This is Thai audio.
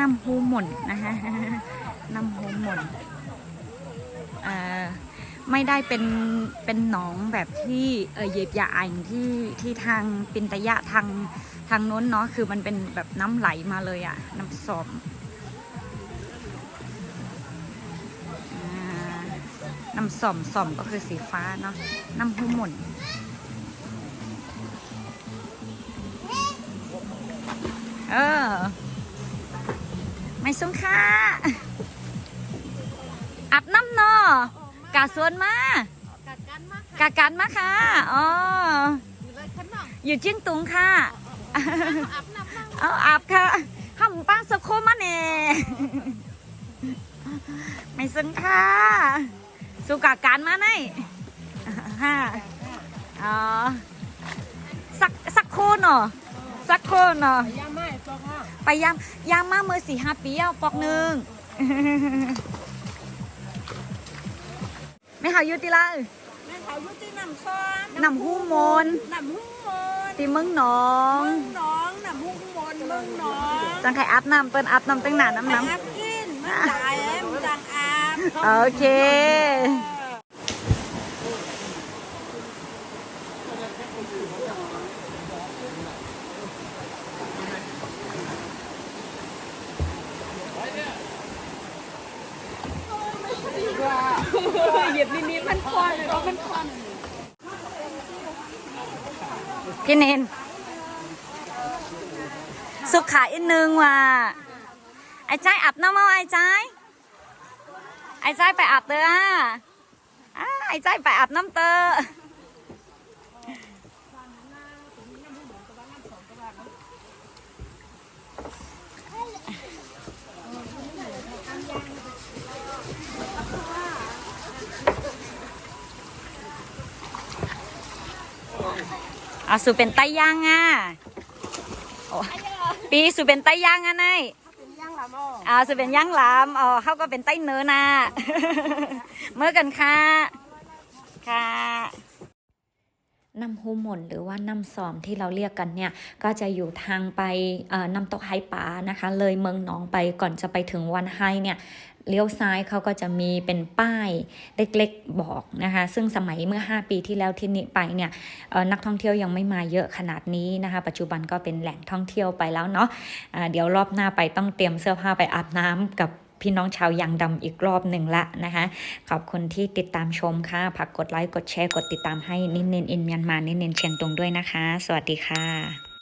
น้ำฮูหม่นนะคะน้ำฮูหม่นอ่อไม่ได้เป็นเป็นหนองแบบที่เออเยียบยาอ่างที่ที่ทางปินตะยะทางทางโน้นเนาะคือมันเป็นแบบน้ำไหลมาเลยอะน้ำสอมอ่าน้ำส่อมส่อมก็คือสีฟ้าเนาะน้ำฮูหม่นเออ สงค่าอาบน้ำเนอกาสวนมากัดกันมากกากันมาค่ะอ๋ออยู่เลยข้างนอกอยู่เจียงตุงค่ะอาบน้ำนั่งเอาอาบค่ะข้ามป้าสะโคมาเน่ไม่สนค่ะสุกาการมาไหนฮะอ๋อสักสักโคนเนาะสักโคนเนาะยา ไม่ปอกห้องไปยามยามมาเมื่อสี่ห้าปีเอาปอกหนึ่งไม่หายุติละแม่เขาอยู่ที่น้ำซ้อนนำหูมนน้ำหุ้งมนตีเมืองหนอง เมืองหน้องน้ำหุ้งมนเมืองหน้องจังไข่อาบน้ำเปิ้นอาบน้ำตั้งหนาน้ำน้อาบกินมันตายเอ้ยมันจังอาบำโอเค เหยียบนิดๆมันควันเลยมันควันพี่เนนสุขขาอีกนึงว่ะไอ้ใจอาบน้ำเอาไอ้ใจไอ้ใจไปอาบเตออะอ่าไอ้ใจไปอาบน้ำเตอ เอาสูเป็นไตย่างอะโอ้ปีสูเป็นไตย่างอะนายเป็นย่างละโมอ่าสูเป็นย่างหลามอ๋อเขาก็เป็นไตเนื้อน่ะเมื่อกันค่ะค่ะ น้ำฮูหม่นหรือว่าน้ำซอมที่เราเรียกกันเนี่ย ก็จะอยู่ทางไปน้ำตกไฮป่านะคะ เลยเมืองหนองไปก่อนจะไปถึงวันไฮเนี่ยเลี้ยวซ้ายเขาก็จะมีเป็นป้ายเล็กๆบอกนะคะ ซึ่งสมัยเมื่อ 5 ปีที่แล้วที่นี่ไปเนี่ยนักท่องเที่ยวยังไม่มาเยอะขนาดนี้นะคะ ปัจจุบันก็เป็นแหล่งท่องเที่ยวไปแล้วเนาะอ่าเดี๋ยวรอบหน้าไปต้องเตรียมเสื้อผ้าไปอาบน้ำกับ พี่น้องชาวยังดำอีกรอบหนึ่งละนะคะขอบคุณที่ติดตามชมค่ะฝากกดไลค์กดแชร์กดติดตามให้นินเนนอินเมียนมานินเนนเชียงตุงด้วยนะคะ สวัสดีค่ะ